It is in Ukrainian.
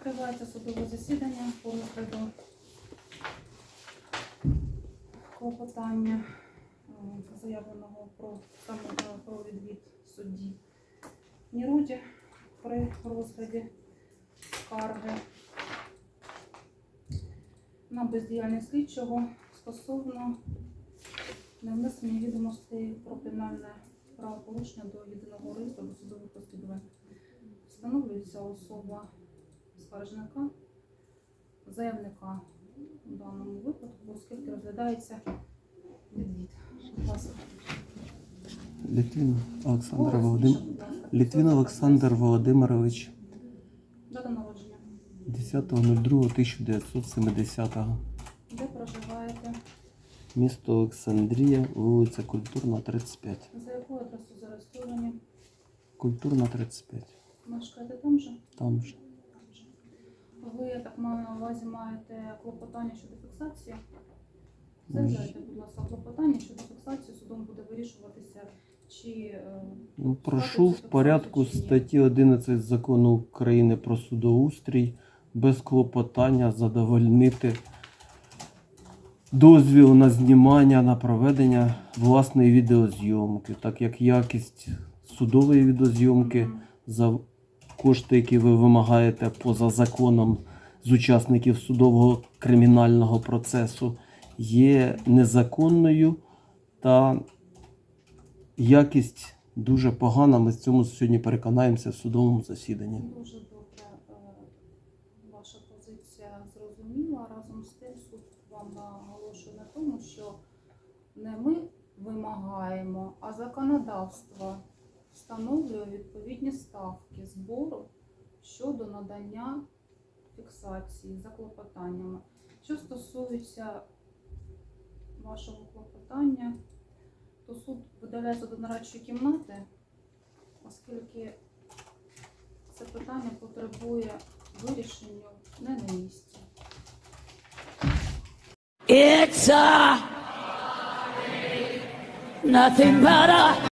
Відкривається судове засідання по клопотання е, заявленого про е, про відвід судді Ніруді при розгляді скарги на бездіяльність слідчого стосовно невнесення відомостей про кримінальне правопорушення до єдиного реєстру досудових розслідувань. Встановлюється особа скаржника, заявника у даному випадку, оскільки розглядається відвід. Будь ласка. Літвін Олександр Володим... будь ласка. Літвін Олександр Володимирович Дата народження. 10.02.1970 Де проживаєте? Місто Олександрія, вулиця Культурна, 35. За яку адресу зареєстровані? Культурна 35. Мешкаєте? Там же. Там же. Маю на увазі, маєте клопотання щодо фіксації? Заявляйте, будь ласка, клопотання щодо фіксації судом буде вирішуватися, чи е, Ну, прошу в порядку статті 11 закону України про судоустрій без клопотання задовольнити дозвіл на знімання на проведення власної відеозйомки, так як якість судової відеозйомки за кошти, які ви вимагаєте поза законом з учасників судового кримінального процесу, є незаконною та якість дуже погана. Ми з цьому сьогодні переконаємося в судовому засіданні. Дуже добре. е, Ваша позиція зрозуміла. Разом з тим суд вам наголошує на тому, що не ми вимагаємо, а законодавство встановлює відповідні ставки збору щодо надання фіксації за клопотаннями. Що стосується вашого клопотання, то суд видаляється до нарадчої кімнати, оскільки це питання потребує вирішення не на місці. It's a nothing but